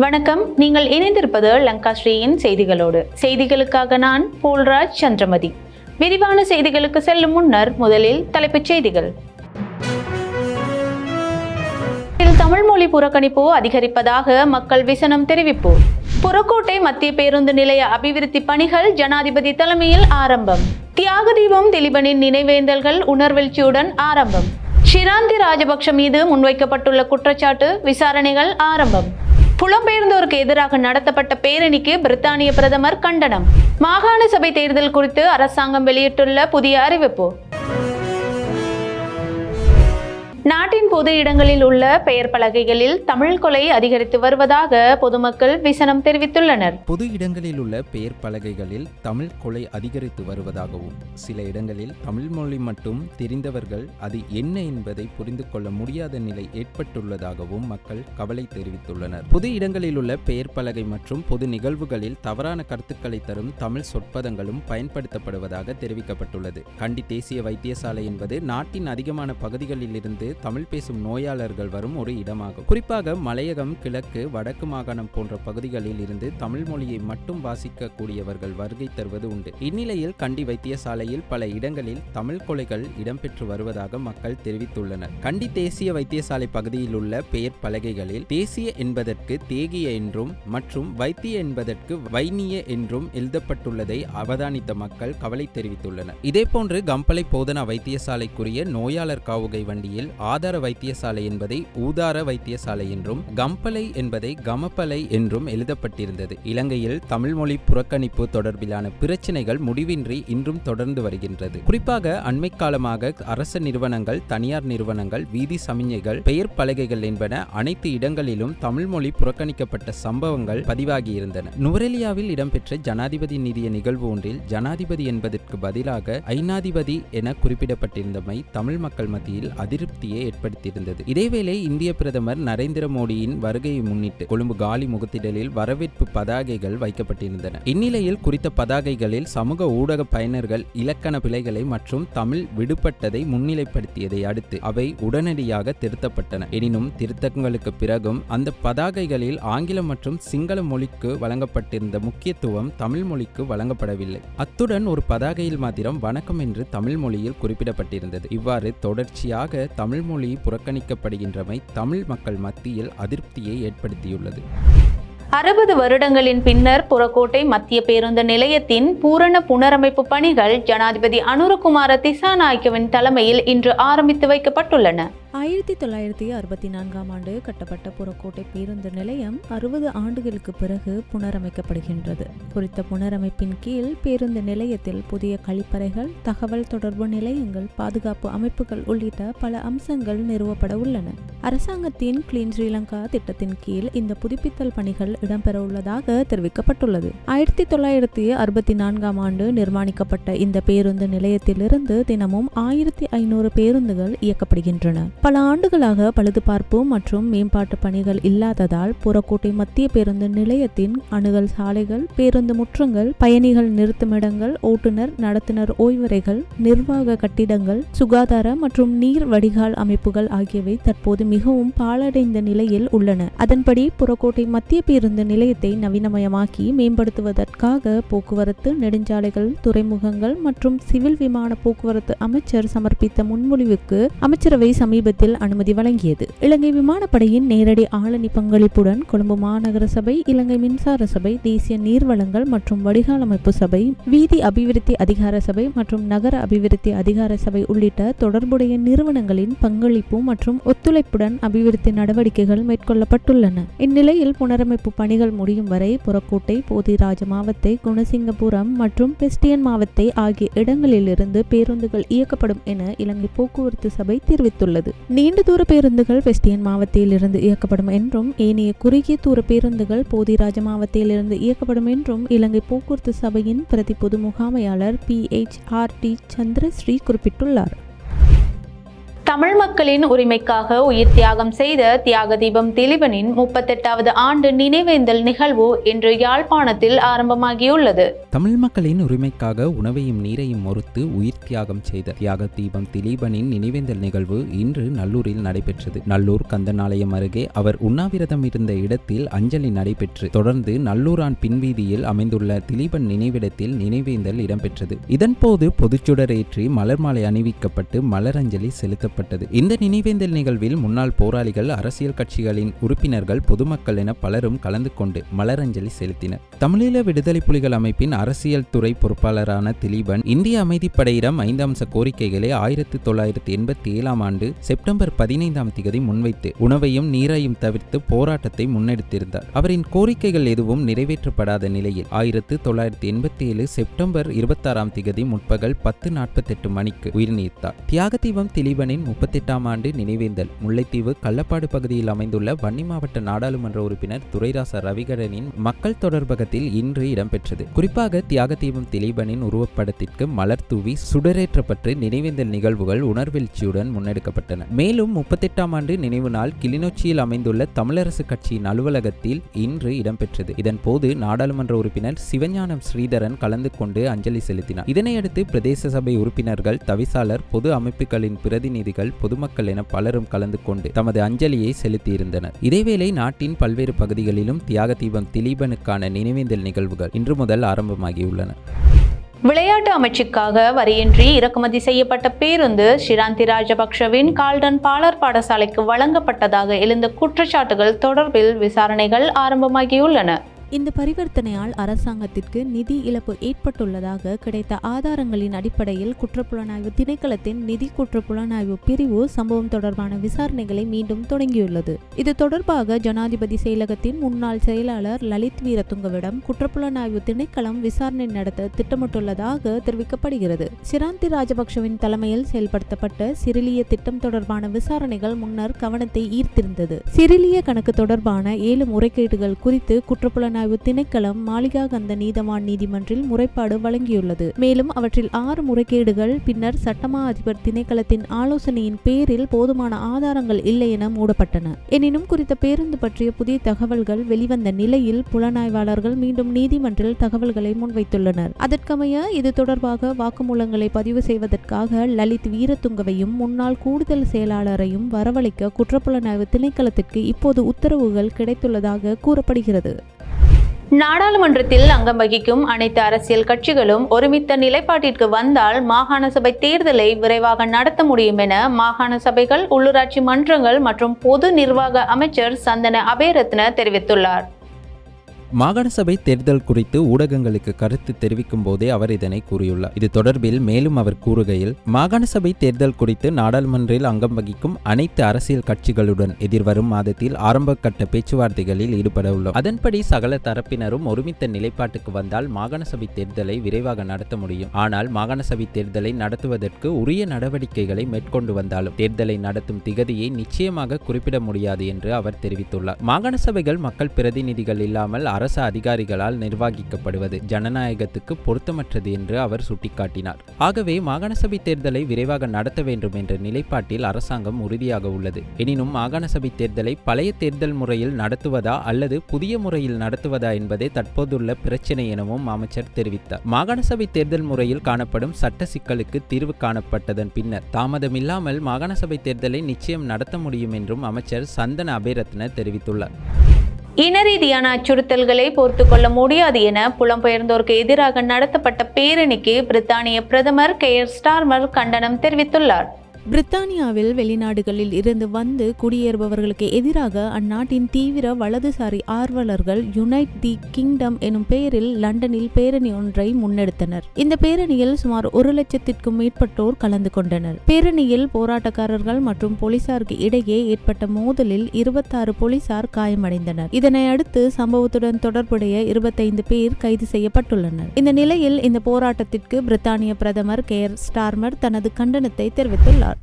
வணக்கம். நீங்கள் இணைந்திருப்பது லங்காஸ்ரீயின் செய்திகளோடு. செய்திகளுக்காக நான் போல்ராஜ் சந்திரமதி. விரிவான செய்திகளுக்கு செல்லும் முன்னர் முதலில் தலைப்புச் செய்திகள். தமிழ் மொழி புறக்கணிப்பு அதிகரிப்பதாக மக்கள் விசனம் தெரிவிப்பு. புறக்கோட்டை மத்திய பேருந்து நிலைய அபிவிருத்தி பணிகள் ஜனாதிபதி தலைமையில் ஆரம்பம். தியாக தீபம் திலீபனின் நினைவேந்தல்கள் உணர்வெழுச்சியுடன் ஆரம்பம். ஷிராந்தி ராஜபக்ஷ மீது முன்வைக்கப்பட்டுள்ள குற்றச்சாட்டு விசாரணைகள் ஆரம்பம். புலம்பெயர்ந்தோருக்கு எதிராக நடத்தப்பட்ட பேரணிக்கு பிரித்தானிய பிரதமர் கண்டனம். மாகாண சபை தேர்தல் குறித்து அரசாங்கம் வெளியிட்டுள்ள புதிய அறிவிப்பு. நாட்டின் பொது இடங்களில் உள்ள பெயர் பலகைகளில் தமிழ் கொலை அதிகரித்து வருவதாக பொதுமக்கள் விசனம் தெரிவித்துள்ளனர். பொது இடங்களில் உள்ள பெயர் பலகைகளில் தமிழ் கொலை அதிகரித்து வருவதாகவும் சில இடங்களில் தமிழ் மொழி மட்டும் தெரிந்தவர்கள் அது என்ன என்பதை புரிந்து கொள்ள முடியாத நிலை ஏற்பட்டுள்ளதாகவும் மக்கள் கவலை தெரிவித்துள்ளனர். பொது இடங்களில் உள்ள பெயர் பலகை மற்றும் பொது நிகழ்வுகளில் தவறான கருத்துக்களை தரும் தமிழ் சொற்பதங்களும் பயன்படுத்தப்படுவதாக தெரிவிக்கப்பட்டுள்ளது. கண்டி தேசிய வைத்தியசாலை என்பது நாட்டின் அதிகமான பகுதிகளில் இருந்து தமிழ் பேசும் நோயாளர்கள் வரும் ஒரு இடமாகும். குறிப்பாக மலையகம் கிழக்கு வடக்கு மாகாணம் போன்ற பகுதிகளில் இருந்து தமிழ் மொழியை மட்டும் வாசிக்கக்கூடியவர்கள் வருகை தருவது உண்டு. இந்நிலையில் கண்டி வைத்தியசாலையில் பல இடங்களில் தமிழ் கொலைகள் இடம்பெற்று வருவதாக மக்கள் தெரிவித்துள்ளனர். கண்டி தேசிய வைத்தியசாலை பகுதியில் உள்ள பெயர் பலகைகளில் தேசிய என்பதற்கு தேகிய என்றும் மற்றும் வைத்திய என்பதற்கு வைனிய என்றும் எழுதப்பட்டுள்ளதை அவதானித்த மக்கள் கவலை தெரிவித்துள்ளனர். இதேபோன்று கம்பளை போதனா வைத்தியசாலைக்குரிய நோயாளர் காவுகை வண்டியில் ஆதார வைத்தியசாலை என்பதை ஊதார வைத்தியசாலை என்றும் கம்பலை என்பதை கமப்பலை என்றும் எழுதப்பட்டிருந்தது. இலங்கையில் தமிழ் மொழி புறக்கணிப்பு தொடர்பிலான பிரச்சினைகள் முடிவின்றி இன்றும் தொடர்ந்து வருகின்றது. குறிப்பாக அண்மை காலமாக அரச நிறுவனங்கள் தனியார் நிறுவனங்கள் வீதி சமிஞ்சைகள் பெயர் பலகைகள் என்பன அனைத்து இடங்களிலும் தமிழ் மொழி புறக்கணிக்கப்பட்ட சம்பவங்கள் பதிவாகியிருந்தன. நுவரெலியாவில் இடம்பெற்ற ஜனாதிபதி நிதிய நிகழ்வு ஒன்றில் ஜனாதிபதி என்பதற்கு பதிலாக ஐனாதிபதி என குறிப்பிடப்பட்டிருந்தமை தமிழ் மக்கள் மத்தியில் அதிருப்தி அதிர்ச்சியை ஏற்படுத்தியிருந்தது. இதேவேளை இந்திய பிரதமர் நரேந்திர மோடியின் வருகையை முன்னிட்டு கொழும்பு காலி முகத்திடலில் வரவேற்பு பதாகைகள் வைக்கப்பட்டிருந்தன. இந்நிலையில் குறித்த பதாகைகளில் சமூக ஊடக பயனர்கள் இலக்கண பிழைகளை மற்றும் தமிழ் விடுபட்டதை முன்னிலைப்படுத்தியதை அடுத்து அவை உடனடியாக திருத்தப்பட்டன. எனினும் திருத்தங்களுக்கு பிறகும் அந்த பதாகைகளில் ஆங்கிலம் மற்றும் சிங்கள மொழிக்கு வழங்கப்பட்டிருந்த முக்கியத்துவம் தமிழ் மொழிக்கு வழங்கப்படவில்லை. அத்துடன் ஒரு பதாகையில் மாத்திரம் வணக்கம் என்று தமிழ் மொழியில் குறிப்பிடப்பட்டிருந்தது. இவ்வாறு தொடர்ச்சியாக தமிழ் தமிழ்மொழி புறக்கணிக்கப்படுகின்றமை தமிழ் மக்கள் மத்தியில் அதிருப்தியை ஏற்படுத்தியுள்ளது. அறுபது வருடங்களின் பின்னர் புறக்கோட்டை மத்திய பேருந்து நிலையத்தின் பூரண புனரமைப்பு பணிகள் ஜனாதிபதி அனுரகுமார திசாநாயக்கவின் தலைமையில் இன்று ஆரம்பித்து வைக்கப்பட்டுள்ளன. ஆயிரத்தி தொள்ளாயிரத்தி அறுபத்தி நான்காம் ஆண்டு கட்டப்பட்ட புறக்கோட்டை பேருந்து நிலையம் அறுபது ஆண்டுகளுக்கு பிறகு புனரமைக்கப்படுகின்றது. குறித்த புனரமைப்பின் கீழ் பேருந்து நிலையத்தில் புதிய கழிப்பறைகள் தகவல் தொடர்பு நிலையங்கள் பாதுகாப்பு அமைப்புகள் உள்ளிட்ட பல அம்சங்கள் நிறுவப்பட உள்ளன. அரசாங்கத்தின் கிளீன் ஸ்ரீலங்கா திட்டத்தின் கீழ் இந்த புதுப்பித்தல் பணிகள் இடம்பெற உள்ளதாக தெரிவிக்கப்பட்டுள்ளது. ஆயிரத்தி தொள்ளாயிரத்தி அறுபத்தி நான்காம் ஆண்டு நிர்மாணிக்கப்பட்ட இந்த பேருந்து நிலையத்திலிருந்து தினமும் ஆயிரத்தி ஐநூறு பேருந்துகள் இயக்கப்படுகின்றன. பல ஆண்டுகளாக பழுதுபார்ப்பு மற்றும் மேம்பாட்டு பணிகள் இல்லாததால் புறக்கோட்டை மத்திய பேருந்து நிலையத்தின் அணுகல் சாலைகள் பேருந்து முற்றங்கள் பயணிகள் நிறுத்துமிடங்கள் ஓட்டுநர் நடத்துனர் ஓய்வறைகள் நிர்வாக கட்டிடங்கள் சுகாதார மற்றும் நீர் வடிகால் அமைப்புகள் ஆகியவை தற்போது மிகவும் பாழடைந்த நிலையில் உள்ளன. அதன்படி புறக்கோட்டை மத்திய பேருந்து நிலையத்தை நவீனமயமாக்கி மேம்படுத்துவதற்காக போக்குவரத்து நெடுஞ்சாலைகள் துறைமுகங்கள் மற்றும் சிவில் விமான போக்குவரத்து அமைச்சர் சமர்ப்பித்த முன்மொழிவுக்கு அமைச்சரவை சமீப சமீபத்தில் அனுமதி வழங்கியது. இலங்கை விமானப்படையின் நேரடி ஆளணி பங்களிப்புடன் கொழும்பு மாநகர சபை இலங்கை மின்சார சபை தேசிய நீர்வளங்கள் மற்றும் வடிகால் அமைப்பு சபை வீதி அபிவிருத்தி அதிகார சபை மற்றும் நகர அபிவிருத்தி அதிகார சபை உள்ளிட்ட தொடர்புடைய நிறுவனங்களின் பங்களிப்பு மற்றும் ஒத்துழைப்புடன் அபிவிருத்தி நடவடிக்கைகள் மேற்கொள்ளப்பட்டுள்ளன. இந்நிலையில் புனரமைப்பு பணிகள் முடியும் வரை புறக்கோட்டை போதிராஜ மாவத்தை குணசிங்கபுரம் மற்றும் பெஸ்டியன் மாவத்தை ஆகிய இடங்களிலிருந்து பேருந்துகள் இயக்கப்படும் என இலங்கை போக்குவரத்து சபை தெரிவித்துள்ளது. நீண்ட தூர பேருந்துகள் வெஸ்டியன் மாவட்டத்தில் இருந்து இயக்கப்படும் என்றும் ஏனைய குறுகிய தூர பேருந்துகள் போதிராஜ மாவட்டத்தில் இருந்து இயக்கப்படும் என்றும் இலங்கை போக்குவரத்து சபையின் பிரதி பொது முகாமையாளர் P. H. R. D. Chandrasri குறிப்பிட்டுள்ளார். தமிழ் மக்களின் உரிமைக்காக உயிர் தியாகம் செய்த தியாக தீபம் திலீபனின் முப்பத்தெட்டாவது ஆண்டு நினைவேந்தல் நிகழ்வு இன்று யாழ்ப்பாணத்தில் ஆரம்பமாகியுள்ளது. தமிழ் மக்களின் உரிமைக்காக உணவையும் நீரையும் மறுத்து உயிர் தியாகம் செய்த தியாக தீபம் திலீபனின் நினைவேந்தல் நிகழ்வு இன்று நல்லூரில் நடைபெற்றது. நல்லூர் கந்தனாலயம் அருகே அவர் உண்ணாவிரதம் இருந்த இடத்தில் அஞ்சலி நடைபெற்று தொடர்ந்து நல்லூரான் பின்வீதியில் அமைந்துள்ள திலீபன் நினைவிடத்தில் நினைவேந்தல் இடம்பெற்றது. இதன்போது பொதுச்சுடர் ஏற்றி மலர் மாலை அணிவிக்கப்பட்டு மலரஞ்சலி செலுத்தப்பட்டது. இந்த நினைவேந்தல் நிகழ்வில் முன்னாள் போராளிகள் அரசியல் கட்சிகளின் உறுப்பினர்கள் பொதுமக்கள் என பலரும் கலந்து கொண்டு மலரஞ்சலி செலுத்தினர். தமிழீழ விடுதலை புலிகள் அமைப்பின் அரசியல் துறை பொறுப்பாளரான திலீபன் இந்திய அமைதிப்படையிடம் ஐந்து அம்ச கோரிக்கைகளை ஆயிரத்தி தொள்ளாயிரத்தி எண்பத்தி ஏழாம் ஆண்டு செப்டம்பர் பதினைந்தாம் திகதி முன்வைத்து உணவையும் நீரையும் தவிர்த்து போராட்டத்தை முன்னெடுத்திருந்தார். அவரின் கோரிக்கைகள் எதுவும் நிறைவேற்றப்படாத நிலையில் ஆயிரத்து தொள்ளாயிரத்தி எண்பத்தி ஏழு செப்டம்பர் இருபத்தாறாம் திகதி முற்பகல் பத்து நாற்பத்தெட்டு மணிக்கு உயிர் நீத்தார் தியாகதீபம் திலீபனின் முப்பத்தெட்டாம் ஆண்டு நினைவேந்தல். முல்லைத்தீவு கள்ளப்பாடு பகுதியில் அமைந்துள்ள வன்னி மாவட்ட நாடாளுமன்ற உறுப்பினர் துரைராச ரவிகரனின் மக்கள் தொடர்பகத்தில் இன்று இடம்பெற்றது. குறிப்பாக தியாகதீபம் திலீபனின் உருவப்படத்திற்கு மலர் தூவி சுடரேற்றப்பட்டு நினைவேந்தல் நிகழ்வுகள் உணர்வெழுச்சியுடன் முன்னெடுக்கப்பட்டன. மேலும் முப்பத்தெட்டாம் ஆண்டு நினைவு நாள் கிளிநொச்சியில் அமைந்துள்ள தமிழரசு கட்சியின் அலுவலகத்தில் இன்று இடம்பெற்றது. இதன் போது நாடாளுமன்ற உறுப்பினர் சிவஞானம் ஸ்ரீதரன் கலந்து கொண்டு அஞ்சலி செலுத்தினார். இதனையடுத்து பிரதேச சபை உறுப்பினர்கள் தவிசாளர் பொது அமைப்புகளின் பிரதிநிதிகள் பொதுமக்கள் என பலரும் கலந்து கொண்டு தமது அஞ்சலியை செலுத்தியிருந்தனர். இதேவேளை நாட்டின் பல்வேறு பகுதிகளிலும் தியாக தீபம் திலீபனுக்கான நினைவேந்தல் நிகழ்வுகள் இன்று முதல் ஆரம்பமாகியுள்ளன. விளையாட்டு அமைச்சுக்காக வரியின்றி இறக்குமதி செய்யப்பட்ட பேருந்து ஷிராந்தி ராஜபக்ஷவின் கால்டன் பாலர் பாடசாலைக்கு வழங்கப்பட்டதாக எழுந்த குற்றச்சாட்டுகள் தொடர்பில் விசாரணைகள் ஆரம்பமாகியுள்ளன. இந்த பரிவர்த்தனையால் அரசாங்கத்திற்கு நிதி இழப்பு ஏற்பட்டுள்ளதாக கிடைத்த ஆதாரங்களின் அடிப்படையில் குற்றப்புலனாய்வு திணைக்களத்தின் நிதி குற்றப்புலனாய்வு பிரிவு சம்பவம் தொடர்பான விசாரணைகளை மீண்டும் தொடங்கியுள்ளது. இது தொடர்பாக ஜனாதிபதி செயலகத்தின் முன்னாள் செயலாளர் லலித் வீரதுங்கவிடம் குற்றப்புலனாய்வு திணைக்களம் விசாரணை நடத்த திட்டமிட்டுள்ளதாக தெரிவிக்கப்படுகிறது. சிராந்தி ராஜபக்ஷவின் தலைமையில் செயல்படுத்தப்பட்ட சிறிலிய திட்டம் தொடர்பான விசாரணைகள் முன்னர் கவனத்தை ஈர்த்திருந்தது. சிறிலிய கணக்கு தொடர்பான ஏழு முறைகேடுகள் குறித்து குற்றப்புலனாய்வு திணைக்களம் மாளிகாகந்த நீதவான் நீதிமன்றில் முறைப்பாடு வழங்கியுள்ளது. மேலும் அவற்றில் ஆறு முறைகேடுகள் பின்னர் சட்டமா அதிபர் திணைக்களத்தின் ஆலோசனையின் பேரில் போதுமான ஆதாரங்கள் இல்லை என மூடப்பட்டன. எனினும் குறித்த பேருந்து பற்றிய புதிய தகவல்கள் வெளிவந்த நிலையில் புலனாய்வாளர்கள் மீண்டும் நீதிமன்றில் தகவல்களை முன்வைத்துள்ளனர். அதற்கமைய இது தொடர்பாக வாக்குமூலங்களை பதிவு செய்வதற்காக லலித் வீரதுங்கவையும் முன்னாள் கூடுதல் செயலாளரையும் வரவழைக்க குற்றப்புலனாய்வு திணைக்களத்திற்கு இப்போது உத்தரவுகள் கிடைத்துள்ளதாக கூறப்படுகிறது. நாடாளுமன்றத்தில் அங்கம் வகிக்கும் அனைத்து அரசியல் கட்சிகளும் ஒருமித்த நிலைப்பாட்டிற்கு வந்தால் மாகாண சபை தேர்தலை விரைவாக நடத்த முடியும் என மாகாண சபைகள் உள்ளூராட்சி மன்றங்கள் மற்றும் பொது நிர்வாக அமைச்சர் சந்தன அபேரத்ன தெரிவித்துள்ளார். மாகாண சபை தேர்தல் குறித்து ஊடகங்களுக்கு கருத்து தெரிவிக்கும் போதே அவர் இதனை கூறியுள்ளார். இது தொடர்பில் மேலும் அவர் கூறுகையில் மாகாண சபை தேர்தல் குறித்து நாடாளுமன்றில் அங்கம் வகிக்கும் அனைத்து அரசியல் கட்சிகளுடன் எதிர்வரும் மாதத்தில் ஆரம்ப கட்ட பேச்சுவார்த்தைகளில் ஈடுபட உள்ளோம் அதன்படி சகல தரப்பினரும் ஒருமித்த நிலைப்பாட்டுக்கு வந்தால் மாகாண சபை தேர்தலை விரைவாக நடத்த முடியும். ஆனால் மாகாண சபை தேர்தலை நடத்துவதற்கு உரிய நடவடிக்கைகளை மேற்கொண்டு வந்தாலும் தேர்தலை நடத்தும் திகதியை நிச்சயமாக குறிப்பிட முடியாது என்று அவர் தெரிவித்துள்ளார். மாகாண சபைகள் மக்கள் பிரதிநிதிகள் இல்லாமல் அரசு அதிகாரிகளால் நிர்வகிக்கப்படுவது ஜனநாயகத்துக்கு பொருத்தமற்றது என்று அவர் சுட்டிக்காட்டினார். ஆகவே மாகாண சபை தேர்தலை விரைவாக நடத்த வேண்டும் என்ற நிலைப்பாட்டில் அரசாங்கம் உறுதியாக உள்ளது. எனினும் மாகாண சபை தேர்தலை பழைய தேர்தல் முறையில் நடத்துவதா அல்லது புதிய முறையில் நடத்துவதா என்பதே தற்போதுள்ள பிரச்சினை எனவும் அமைச்சர் தெரிவித்தார். மாகாண சபை தேர்தல் முறையில் காணப்படும் சட்ட சிக்கலுக்கு தீர்வு காணப்பட்டதன் பின்னர் தாமதமில்லாமல் மாகாண சபை தேர்தலை நிச்சயம் நடத்த முடியும் என்றும் அமைச்சர் சந்தன அபேரத்ன தெரிவித்துள்ளார். இன ரீதியான அச்சுறுத்தல்களை பொறுத்து கொள்ள முடியாது என புலம்பெயர்ந்தோருக்கு எதிராக நடத்தப்பட்ட பேரணிக்கு பிரித்தானிய பிரதமர் கெயர் ஸ்டார்மர் கண்டனம் தெரிவித்துள்ளார். பிரித்தானியாவில் வெளிநாடுகளில் இருந்து வந்து குடியேறுபவர்களுக்கு எதிராக அந்நாட்டின் தீவிர வலதுசாரி ஆர்வலர்கள் யுனைட் தி கிங்டம் எனும் பெயரில் லண்டனில் பேரணி ஒன்றை முன்னெடுத்தனர். இந்த பேரணியில் சுமார் ஒரு லட்சத்திற்கும் மேற்பட்டோர் கலந்து கொண்டனர். பேரணியில் போராட்டக்காரர்கள் மற்றும் போலீசாருக்கு இடையே ஏற்பட்ட மோதலில் இருபத்தாறு போலீசார் காயமடைந்தனர். இதனை அடுத்து சம்பவத்துடன் தொடர்புடைய இருபத்தைந்து பேர் கைது செய்யப்பட்டுள்ளனர். இந்த நிலையில் இந்த போராட்டத்திற்கு பிரித்தானிய பிரதமர் கேர் ஸ்டார்மர் தனது கண்டனத்தை தெரிவித்துள்ளார்.